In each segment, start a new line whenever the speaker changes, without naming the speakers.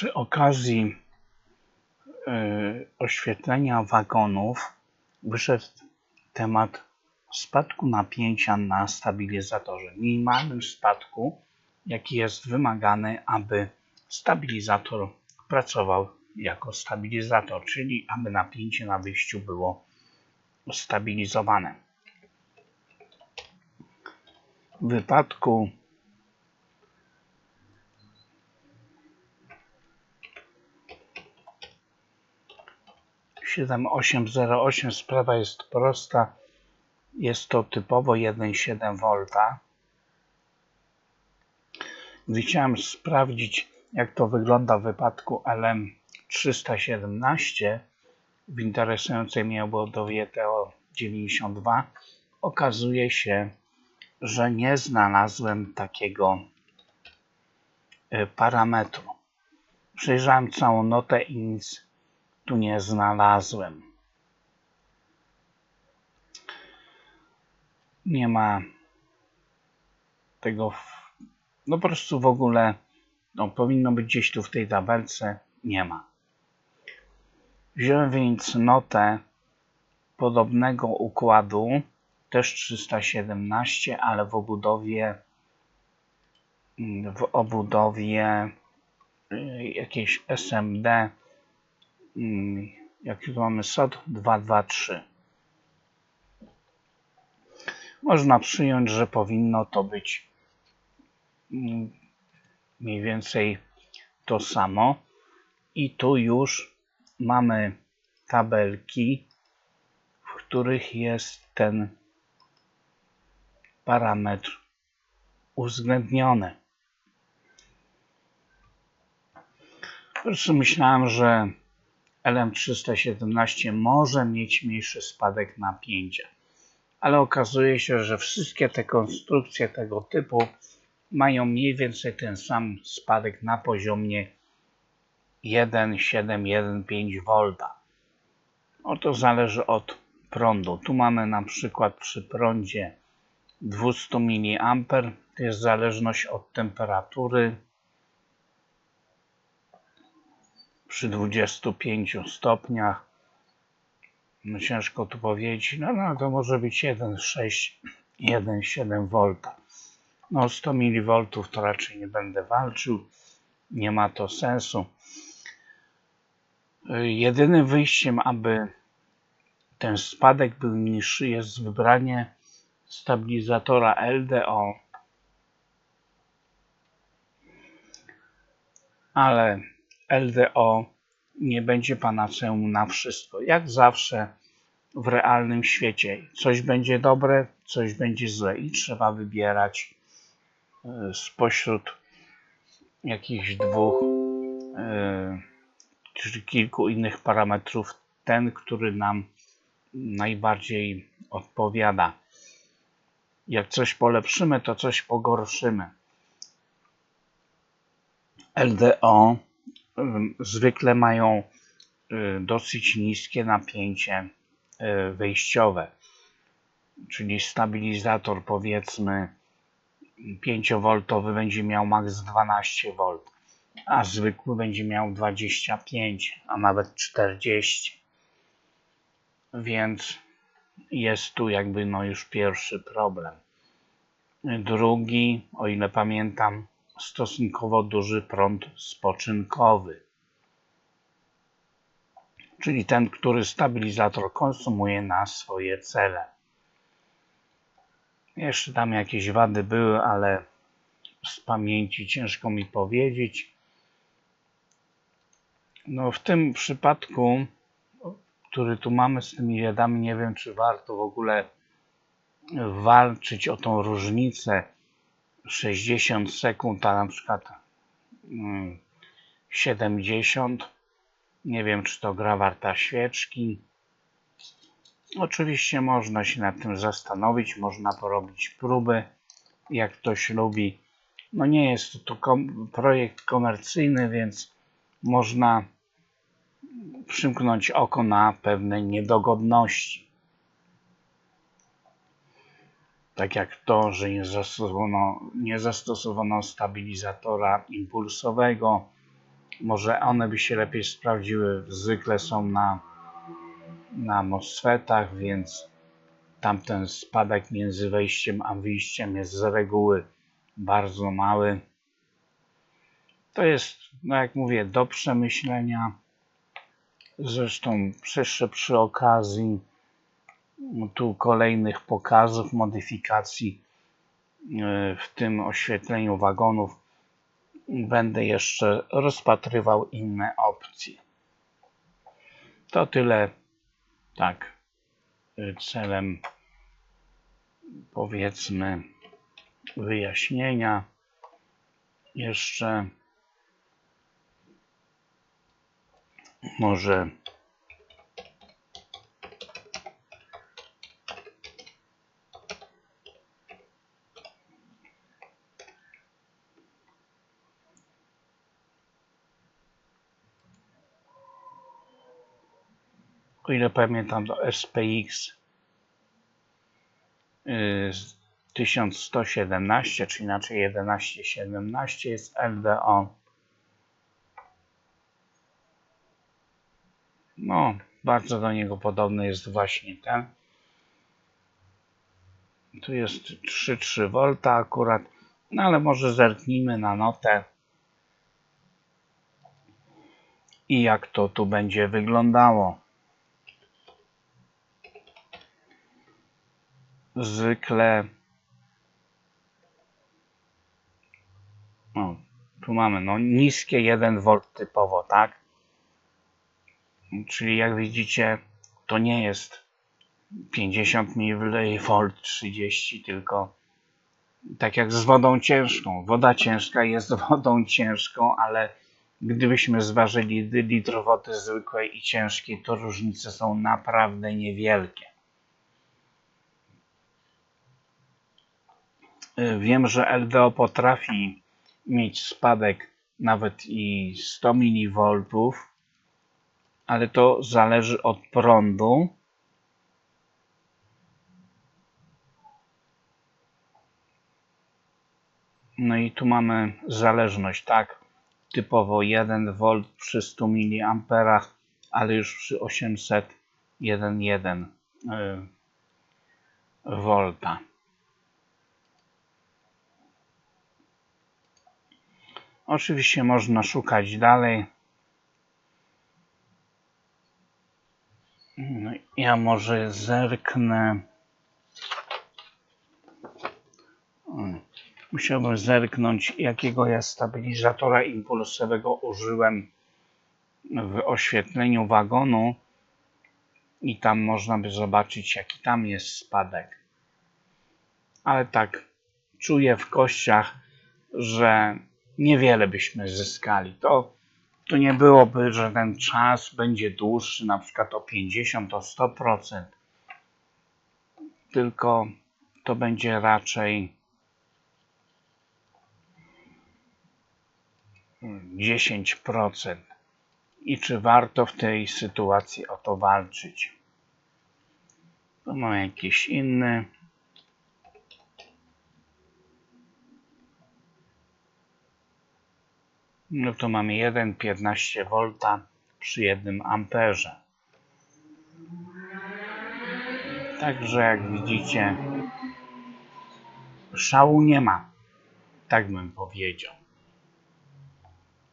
Przy okazji y, oświetlenia wagonów wyszedł temat spadku napięcia na stabilizatorze. Minimalnym spadku, jaki jest wymagany, aby stabilizator pracował jako stabilizator, czyli aby napięcie na wyjściu było stabilizowane. W wypadku siedem osiem zero osiem sprawa jest prosta. Jest to typowo 1,7 V. Chciałem sprawdzić, jak to wygląda w wypadku LM317 w interesującej mnie obudowie TO92. Okazuje się, że nie znalazłem takiego e, parametru. Przejrzałem całą notę i nic tu nie znalazłem. Nie ma tego, w, no po prostu w ogóle no, powinno być gdzieś tu w tej tabelce, nie ma. Wziąłem więc notę podobnego układu też 317, ale w obudowie w obudowie y, jakiejś SMD jaki tu mamy SOT 223 można przyjąć, że powinno to być mm, mniej więcej to samo i tu już mamy tabelki w których jest ten parametr uwzględniony. Po prostu myślałem, że LM317 może mieć mniejszy spadek napięcia, ale okazuje się, że wszystkie te konstrukcje tego typu mają mniej więcej ten sam spadek na poziomie 1,7-1,5 V. No zależy od prądu. Tu mamy na przykład przy prądzie 200 mA, to jest zależność od temperatury. Przy 25 stopniach, no ciężko tu powiedzieć, no, no to może być 1,6, 1,7 V. No 100 mV to raczej nie będę walczył, nie ma to sensu. Jedynym wyjściem, aby ten spadek był niższy, jest wybranie stabilizatora LDO, ale LDO nie będzie panaceum na wszystko. Jak zawsze w realnym świecie coś będzie dobre, coś będzie złe i trzeba wybierać e, spośród jakichś dwóch e, czy kilku innych parametrów ten, który nam najbardziej odpowiada. Jak coś polepszymy, to coś pogorszymy. LDO zwykle mają y, dosyć niskie napięcie y, wejściowe, czyli stabilizator powiedzmy 5V będzie miał maks 12V, a zwykły będzie miał 25, a nawet 40 więc jest tu jakby no już pierwszy problem. Drugi, o ile pamiętam, stosunkowo duży prąd spoczynkowy, czyli ten, który stabilizator konsumuje na swoje cele. Jeszcze tam jakieś wady były, ale z pamięci ciężko mi powiedzieć. No w tym przypadku który tu mamy z tymi jadami, nie wiem, czy warto w ogóle walczyć o tą różnicę 60 sekund, a na przykład 70. Mm, nie wiem, czy to gra warta świeczki. Oczywiście można się nad tym zastanowić, można porobić próby, jak ktoś lubi. No nie jest to, to kom projekt komercyjny, więc można przymknąć oko na pewne niedogodności. Tak jak to, że nie zastosowano, nie zastosowano stabilizatora impulsowego, może one by się lepiej sprawdziły. Zwykle są na, na MOSFETach, więc tamten spadek między wejściem a wyjściem jest z reguły bardzo mały. To jest, no jak mówię, do przemyślenia. Zresztą jeszcze przy okazji tu kolejnych pokazów, modyfikacji e, w tym oświetleniu wagonów będę jeszcze rozpatrywał inne opcje. To tyle tak e, celem powiedzmy wyjaśnienia jeszcze może o ile pamiętam do SPX y, 1117, czy inaczej 1117 jest LDO. No, bardzo do niego podobny jest właśnie ten. Tu jest 3,3 V akurat, no ale może zerknijmy na notę. I jak to tu będzie wyglądało. Zwykle no, tu mamy no, niskie 1 V typowo, tak? Czyli jak widzicie, to nie jest 50 mV 30, tylko tak jak z wodą ciężką. Woda ciężka jest wodą ciężką, ale gdybyśmy zważyli litr wody zwykłej i ciężkiej, to różnice są naprawdę niewielkie. Wiem, że LDO potrafi mieć spadek nawet i 100 mV, ale to zależy od prądu. No i tu mamy zależność, tak? Typowo 1 V przy 100 mA, ale już przy 800 1,1 V. Oczywiście można szukać dalej. No, ja może zerknę. Musiałbym zerknąć, jakiego ja stabilizatora impulsowego użyłem w oświetleniu wagonu i tam można by zobaczyć, jaki tam jest spadek. Ale tak, czuję w kościach, że niewiele byśmy zyskali. To, to nie byłoby, że ten czas będzie dłuższy, na przykład o 50, o 100%, tylko to będzie raczej 10%. I czy warto w tej sytuacji o to walczyć? To mam jakiś inny. No to mamy 1,15 V przy 1 amperze. Także jak widzicie, szału nie ma, tak bym powiedział.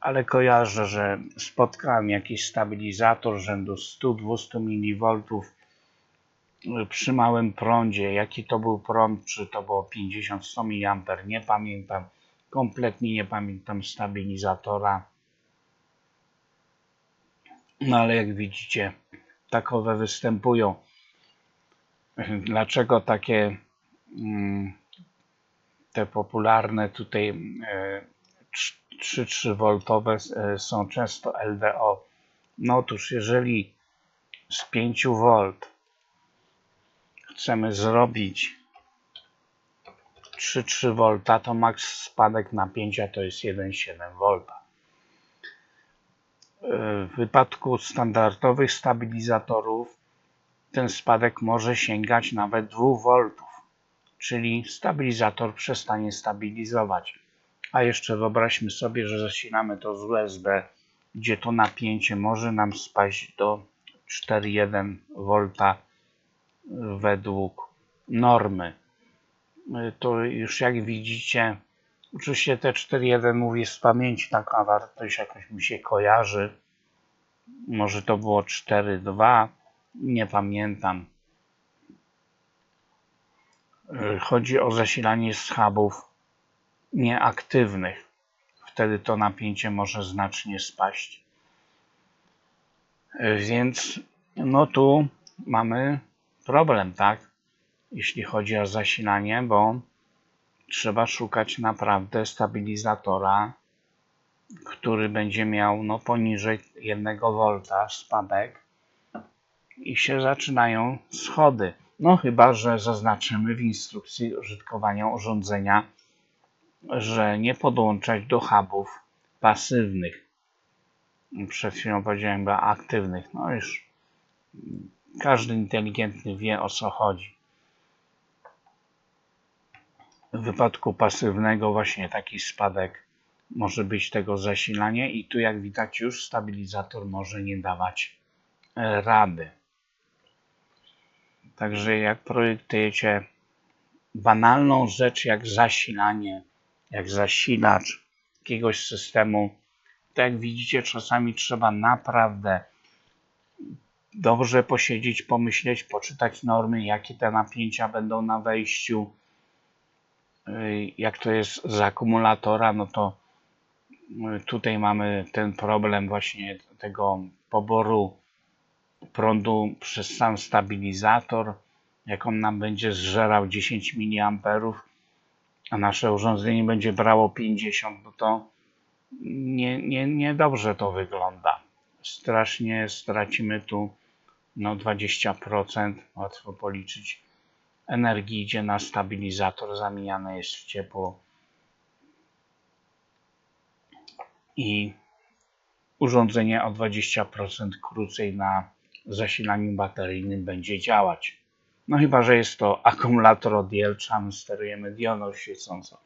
Ale kojarzę, że spotkałem jakiś stabilizator rzędu 100-200 mV przy małym prądzie. Jaki to był prąd, czy to było 50-100 mA, nie pamiętam Kompletnie nie pamiętam stabilizatora. No ale jak widzicie, takowe występują. Dlaczego takie mm, te popularne tutaj 3,3 V e, są często LDO? No otóż jeżeli z 5 V chcemy zrobić 3,3 V to max spadek napięcia to jest 1,7 V. W wypadku standardowych stabilizatorów ten spadek może sięgać nawet 2 V, czyli stabilizator przestanie stabilizować. A jeszcze wyobraźmy sobie, że zasilamy to z USB gdzie to napięcie może nam spaść do 4,1 V według normy. Y, To już jak widzicie, oczywiście te 4,1 mówię z pamięci, taka wartość jakoś mi się kojarzy. Może to było 4,2, nie pamiętam. Y, Chodzi o zasilanie z hubów nieaktywnych. Wtedy to napięcie może znacznie spaść. Y, Więc no tu mamy problem, tak? Jeśli chodzi o zasilanie, bo trzeba szukać naprawdę stabilizatora, który będzie miał no, poniżej 1 V spadek i się zaczynają schody. No chyba, że zaznaczymy w instrukcji użytkowania urządzenia, że nie podłączać do hubów pasywnych. Przed chwilą powiedziałem aktywnych. No już każdy inteligentny wie o co chodzi. W wypadku pasywnego właśnie taki spadek może być tego zasilania i tu jak widać już stabilizator może nie dawać e, rady. Także jak projektujecie banalną rzecz jak zasilanie, jak zasilacz jakiegoś systemu, to jak widzicie czasami trzeba naprawdę dobrze posiedzieć, pomyśleć, poczytać normy, jakie te napięcia będą na wejściu, jak to jest z akumulatora, no to yy, tutaj mamy ten problem właśnie tego poboru prądu przez sam stabilizator, jak on nam będzie zżerał 10 mA, a nasze urządzenie będzie brało 50, no to nie, nie, nie dobrze to wygląda. Strasznie stracimy tu no 20%, łatwo policzyć energii idzie na stabilizator, zamieniane jest w ciepło i urządzenie o 20% krócej na zasilaniu bateryjnym będzie działać. No chyba, że jest to akumulator my sterujemy diodą świecącą.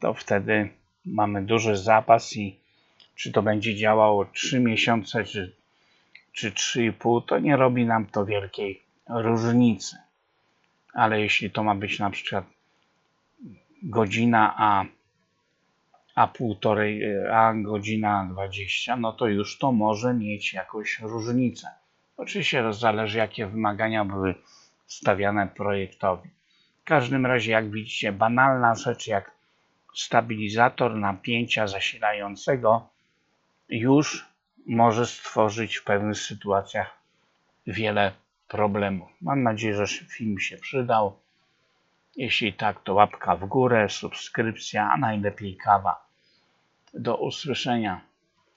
To wtedy mamy duży zapas i czy to będzie działało 3 miesiące, czy, czy 3,5, to nie robi nam to wielkiej różnicy ale jeśli to ma być na przykład godzina, a, a półtorej, a godzina 20, no to już to może mieć jakąś różnicę. Oczywiście zależy, jakie wymagania były stawiane projektowi. W każdym razie, jak widzicie, banalna rzecz jak stabilizator napięcia zasilającego już może stworzyć w pewnych sytuacjach wiele problemów. Mam nadzieję, że film się przydał. Jeśli tak, to łapka w górę, subskrypcja, a najlepiej kawa. Do usłyszenia.